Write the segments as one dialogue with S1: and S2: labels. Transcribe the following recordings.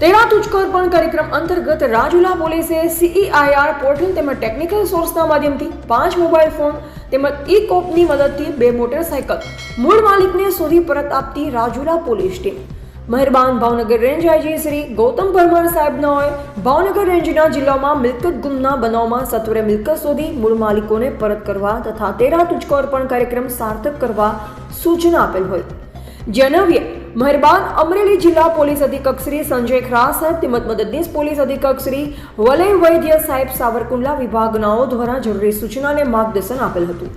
S1: તેના તુચકર્પણ કાર્યક્રમ અંતર્ગત રાજુલા પોલીસે સીઈઆઈઆર પોર્ટલ તેમજ ટેકનિકલ સોર્સના માધ્યમથી પાંચ મોબાઈલ ફોન તેમજ ઈ કોપની મદદથી બે મોટરસાયકલ મૂળ માલિકને શોધી પરત આપતી રાજુલા પોલીસ ટીમ. મહેરબાન ભાવનગર રેન્જ આઈજી શ્રી ગૌતમ પરમાર હોય, ભાવનગર રેન્જના જિલ્લામાં મિલકત ગુમના બનાવમાં સત્વરે મિલકત શોધી મૂળ માલિકોને પરત કરવા તથા તેરા તુચકો અર્પણ કાર્યક્રમ સાર્થક કરવા સૂચના આપેલ હોય. જણાવીએ મહેરબાન અમરેલી જિલ્લા પોલીસ અધિક્ષક શ્રી સંજય ખરા સાહેબ તેમજ મદદનીશ પોલીસ અધિક્ષક શ્રી વલય વૈદ્ય સાહેબ સાવરકુંડલા વિભાગનાઓ દ્વારા જરૂરી સૂચના અને માર્ગદર્શન આપેલ હતું.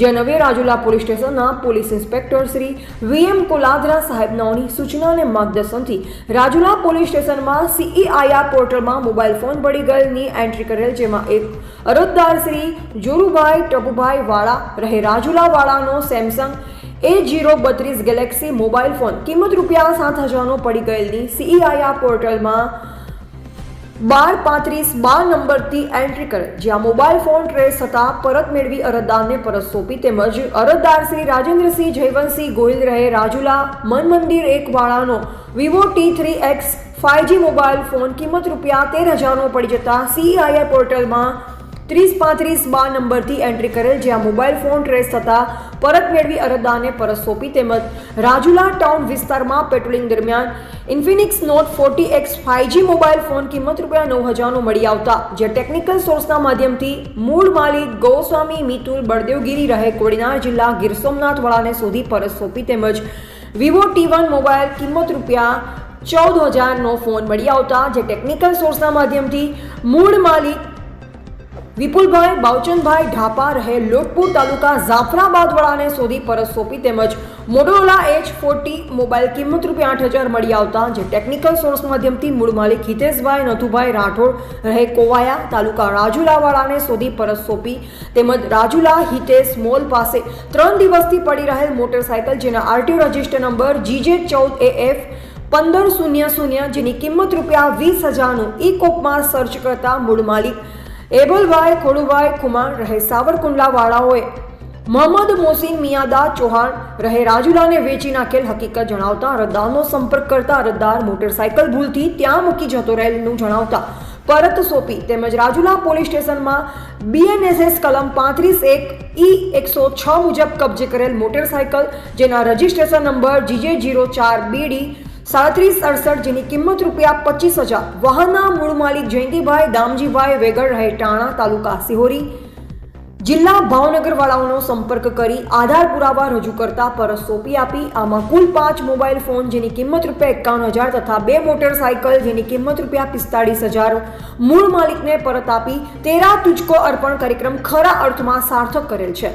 S1: જે અન્વયે રાજુલા પોલીસ સ્ટેશનના police inspector Shri VM Koladara સાહેબનાઓની સૂચના અને માર્ગદર્શનથી રાજુલા પોલીસ સ્ટેશનમાં સીઈઆઈઆર પોર્ટલમાં મોબાઈલ ફોન પડી ગયેલની એન્ટ્રી કરેલ, જેમાં એક અરજદાર શ્રી જોરુભાઈ ટબુભાઈ વાળા રહે રાજુલા વાળાનો સેમસંગ એ જીરો બત્રીસ ગેલેક્સી મોબાઈલ ફોન. કિંમત રૂપિયા સાત હજારનો પડી ગયેલની સીઈઆઈઆર પોર્ટલમાં બાર પાંત્રીસ, બાર નંબરથી એન્ટ્રી કરે. જ્યાં મોબાઈલ ફોન ટ્રેસ થતાં પરત મેળવી અરજદારને પરત સોંપી તેમજ અરજદાર શ્રી રાજેન્દ્રસિંહ જયવંતસિંહ ગોહિલ રહે રાજુલા મન મંદિર એક વાળાનો. Vivo T three X five G mobile phone કિંમત રૂપિયા તેર હજારનો પડી જતા સીઆઈઆઈ પોર્ટલમાં ત્રીસ પાંત્રીસ બાર નંબરથી એન્ટ્રી કરેલ જ્યાં મોબાઈલ ફોન ટ્રેસ થતાં પરત મેળવી અરજદારને પરત સોંપી તેમજ રાજુલા ટાઉન વિસ્તારમાં પેટ્રોલિંગ દરમિયાન Infinix Note forty X five G mobile phone કિંમત રૂપિયા નવ હજારનો મળી આવતા, જે ટેકનિકલ સોર્સના માધ્યમથી મૂળ માલિક ગોસ્વામી મિતુલ બળદેવગીરી રહે કોડીનાર જિલ્લા ગીર સોમનાથ વાળાને શોધી પરત સોંપી તેમજ વિવો ટી વન મોબાઈલ કિંમત રૂપિયા ચૌદ હજારનો ફોન મળી આવતા, જે ટેકનિકલ સોર્સના માધ્યમથી મૂળ માલિક વિપુલભાઈ બાવચંદભાઈ ઢાપા રહે લોટપુર તાલુકા જાફરાબાદ વાળાને શોધી પરત સોંપી તેમજ મોટોરોલા એચ ફોર્ટી મોબાઈલ કિંમત રૂપિયા આઠ હજાર મળી આવતા, જે ટેકનિકલ સોર્સ માધ્યમથી મૂળ માલિક હિતેશભાઈ, નથુભાઈ રાઠોડ રહે કોવાયા તાલુકા રાજુલાવાળાને શોધી પરત સોંપી તેમજ રાજુલા હિતેશ મોલ પાસે ત્રણ દિવસથી પડી રહેલ મોટરસાયકલ, જેના આરટીઓ રજિસ્ટર નંબર જીજે ચૌદ એ એફ પંદર શૂન્ય શૂન્ય, જેની કિંમત રૂપિયા વીસ હજારનું ઈ કોપમાં સર્ચ કરતા મૂળ માલિક એબલભાઈ, ખોડુભાઈ કુમાર રહે સાવરકુંડલાવાળાઓએ મોહમ્મદ મોસીન મિયાદા ચૌહાણ રહે રાજુલાને વેચી નાખેલ હકીકત જણાવતા અરજદારનો સંપર્ક કરતા અરજદાર મોટરસાયકલ ભૂલથી ત્યાં મૂકી જતો રહેલનું જણાવતા. પરત સોંપી તેમજ રાજુલા પોલીસ સ્ટેશનમાં બીએનએસએસ કલમ પાંત્રીસ એક ઈ એકસો છ મુજબ કબજે કરેલ મોટરસાયકલ, જેના રજિસ્ટ્રેશન નંબર જીજે જીરો ચાર બીડી સાડત્રીસ અડસઠ જેની કિંમત રૂપિયા પચીસ હજાર. વાહનના મૂળ માલિક જયંતિભાઈ દામજીભાઈ વેગર રહે ટાણા તાલુકા સિહોરી. જિલ્લા ભાવનગરવાળાઓનો સંપર્ક કરી આધાર પુરાવા રજૂ કરતા પરત સોંપી આપી. આમાં કુલ પાંચ મોબાઈલ ફોન જેની કિંમત રૂપિયા એકાવન હજાર તથા બે મોટરસાયકલ જેની કિંમત રૂપિયા પિસ્તાળીસ હજાર મૂળ માલિકને પરત આપી. તેરા તુચકો અર્પણ કાર્યક્રમ ખરા અર્થમાં સાર્થક કરેલ છે.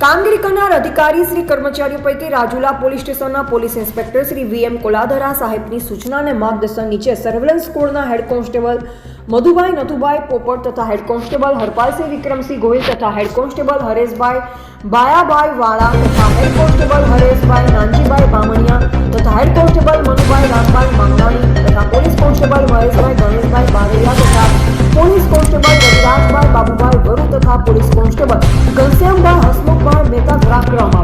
S1: કામગીરી કરનાર અધિકારી શ્રી કર્મચારીઓ પૈકી રાજુલા પોલીસ સ્ટેશનના police inspector Shri VM Koladhara સાહેબની સૂચના અને માર્ગદર્શન નીચે સર્વેલન્સ સ્કોડના હેડ કોન્સ્ટેબલ મધુભાઈ નથુભાઈ પોપટ તથા હેડ કોન્સ્ટેબલ હરપાલસિંહ વિક્રમસિંહ ગોહિલ તથા હેડ કોન્સ્ટેબલ હરેશભાઈ બાયાભાઈ વાળા તથા હેડ કોન્સ્ટેબલ હરેશભાઈ નાનજીભાઈ બામણિયા તથા હેડ કોન્સ્ટેબલ મનુભાઈ રામભાઈ માંગવાણી તથા પોલીસ કોન્સ્ટેબલ મહેશભાઈ ગણેશભાઈ બારૈયા તથા પોલીસ કોન્સ્ટેબલ રવિરાજભાઈ બાબુભાઈ વરુ તથા પોલીસ કોન્સ્ટેબલ ઘનશ્યામ 这种吗？